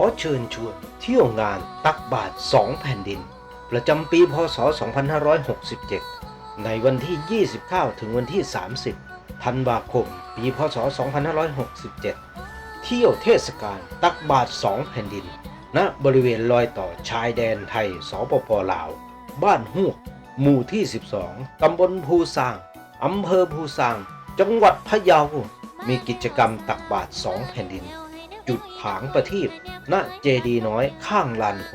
อเชิญชวนเที่ยวงานตักบาทสองแผ่นดิน ประจำปีพศ 2567 ในวันที่ 29 ถึงวันที่ 30 ธันวาคม ปีพศ 2567 เที่ยวเทศกาลตักบาทสองแผ่นดิน ณ บริเวณรอยต่อชายแดนไทย สปปลาว บ้านฮวกหมู่ที่ 12 ตำบลภูซาง อำเภอภูซาง จังหวัดพะเยา มีกิจกรรมตักบาทสองแผ่นดิน จุดผางประทีปณเจดีน้อยข้างลานโพ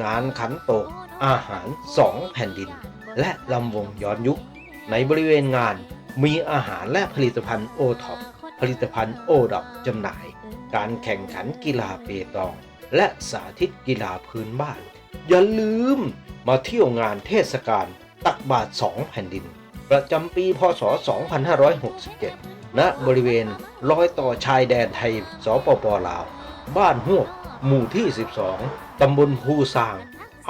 งานขันโตก อาหารสองแผ่นดิน และลำวงย้อนยุค ในบริเวณงานมีอาหารและผลิตภัณฑ์โอท็อปผลิตภัณฑ์โอดอกจำหน่าย การแข่งขันกีฬาเปตอง และสาธิตกีฬาพื้นบ้าน อย่าลืมมาเที่ยวงานเทศกาลตักบาทสองแผ่นดิน ประจำปีพศ 2567 ณ บริเวณรอยต่อชายแดนไทย สปปลาว บ้านฮวกหมู่ที่ 12 ตำบลภูซาง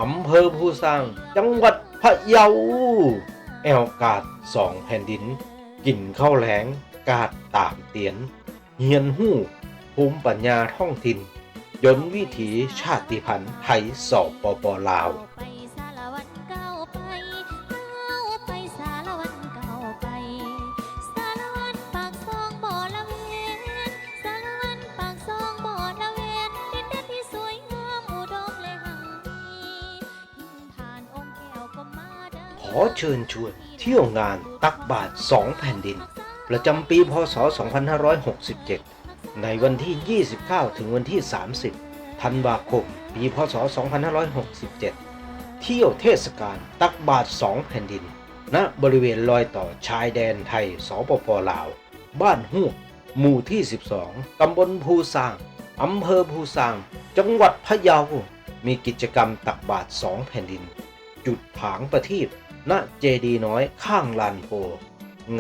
อำเภอภูซาง จังหวัดพะเยา แอวกาดสองแผ่นดิน กินข้าวแหลง กาดตามเตียน เฮียนหู้ ภูมิปัญญาท้องถิ่นยนต์วิถีชาติพันธุ์ไทยสปปลาว อเชิญชวนเที่ยวงานตักบาทสองแผ่นดิน ประจำปีพศ 2567 ในวันที่ 29 ถึงวันที่ 30 ธันวาคม ปีพศ 2567 เที่ยวเทศกาลตักบาทสองแผ่นดิน ณ บริเวณรอยต่อชายแดนไทย สปปลาว บ้านฮวกหมู่ที่ 12 ตำบลภูซาง อำเภอภูซาง จังหวัดพะเยา มีกิจกรรมตักบาทสองแผ่นดิน จุดผางประทีป ณเจดีน้อยข้างลานโพ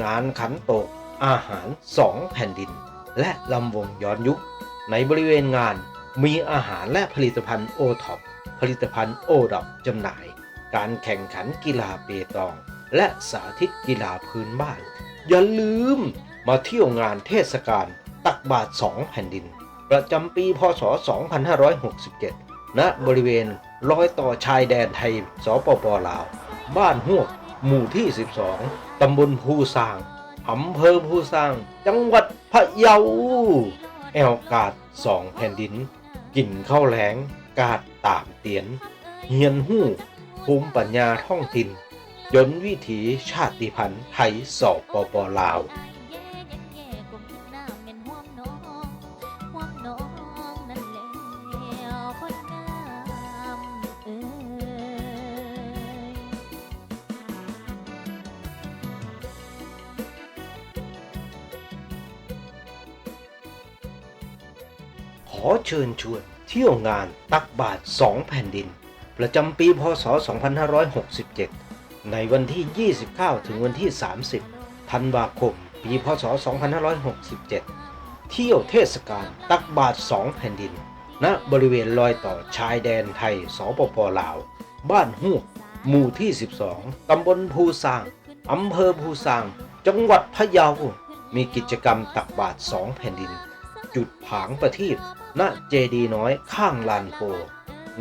งานขันโตก อาหารสองแผ่นดิน และลำวงย้อนยุค ในบริเวณงานมีอาหารและผลิตภัณฑ์โอท็อปผลิตภัณฑ์โอดอกจำหน่าย การแข่งขันกีฬาเปตอง และสาธิตกีฬาพื้นบ้าน อย่าลืมมาเที่ยวงานเทศกาลตักบาทสองแผ่นดิน ประจำปีพศ 2567ณบริเวณรอยต่อชายแดนไทยสปปลาว บ้านหวกหมู่ที่ 12 ตำบลภูซาง อำเภอภูซาง จังหวัดพะเยา แอวกาดสองแผ่นดิน กินข้าวแหลง กาดตามเตียน เฮียนหู้ภูมิปัญญาท้องถิ่นยนต์วิถีชาติพันธุ์ไทยสอบปปลาว อเชิญชวนเที่ยวงานตักบาทสองแผ่นดิน ประจำปีพศ 2567 ในวันที่ 29 ถึงวันที่ 30 ธันวาคม ปีพศ 2567 เที่ยวเทศกาลตักบาทสองแผ่นดิน ณ บริเวณรอยต่อชายแดนไทย สปปลาว บ้านฮวกหมู่ที่ 12 ตำบลภูซาง อำเภอภูซาง จังหวัดพะเยา มีกิจกรรมตักบาทสองแผ่นดิน จุดผางประทีป ณเจดีน้อยข้างลานโพ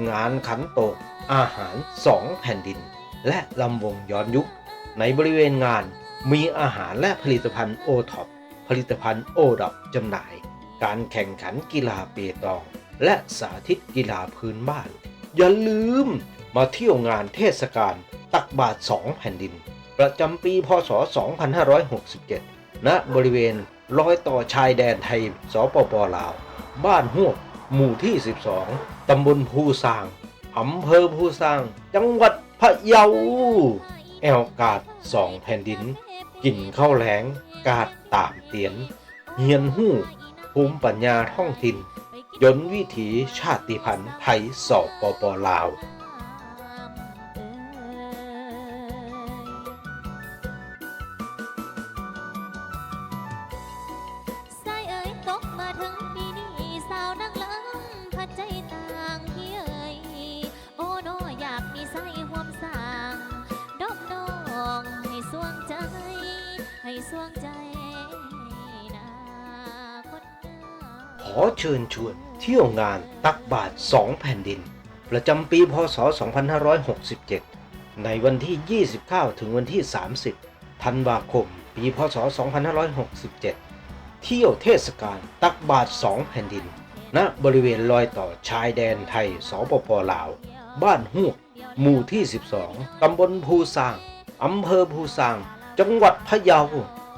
งานขันโตก อาหารสองแผ่นดิน และลำวงย้อนยุค ในบริเวณงานมีอาหารและผลิตภัณฑ์โอท็อปผลิตภัณฑ์โอดอกจำหน่าย การแข่งขันกีฬาเปตอง และสาธิตกีฬาพื้นบ้าน อย่าลืมมาเที่ยวงานเทศกาลตักบาทสองแผ่นดิน ประจำปีพศ 2567ณบริเวณรอยต่อชายแดนไทยสปปลาว บ้านห้วงหมู่ที่ 12 ตำบลภูซาง อำเภอภูซาง จังหวัดพะเยา แอวกาดสองแผ่นดิน กินข้าวแหลง กาดตามเตียน เฮียนหู้ ภูมิปัญญาท้องถิ่นยนต์วิถีชาติพันธุ์ไทยสอปปลาว สวงใจนาคนงามขอเชิญชวนเที่ยวงานตักบาทสองแผ่นดิน ประจำปีพศ 2567 ในวันที่ 29 ถึงวันที่ 30 ธันวาคม ปีพศ 2567 เที่ยวเทศกาลตักบาทสองแผ่นดิน ณ บริเวณรอยต่อชายแดนไทย สปปลาว บ้านฮวกหมู่ที่ 12 ตำบลภูซาง อำเภอภูซาง จังหวัดพะเยา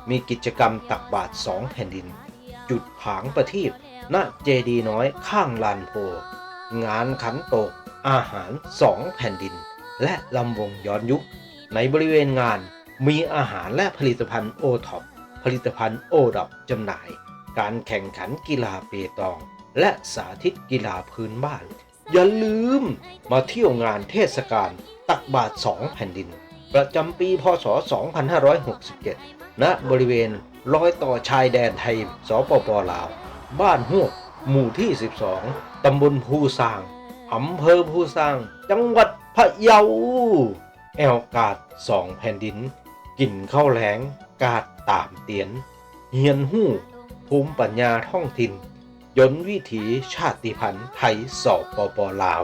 มีกิจกรรมตักบาทสองแผ่นดิน จุดผางประทีปณเจดีน้อยข้างลานโพงานขันโตก อาหารสองแผ่นดิน และลำวงย้อนยุค ในบริเวณงานมีอาหารและผลิตภัณฑ์โอท็อปผลิตภัณฑ์โอดอกจำหน่าย การแข่งขันกีฬาเปตอง และสาธิตกีฬาพื้นบ้าน อย่าลืมมาเที่ยวงานเทศกาลตักบาทสองแผ่นดิน ประจำปีพศ 2567 ณ บริเวณรอยต่อชายแดนไทย สปปลาว บ้านฮวกหมู่ที่ 12 ตำบลภูซาง อำเภอภูซาง จังหวัดพะเยา แอลกาดสองแผ่นดิน กินข้าวแหลง กาดตามเตียน เฮียนหู้ ภูมิปัญญาท้องถิ่น ยนต์วิถีชาติพันธุ์ไทยสปปลาว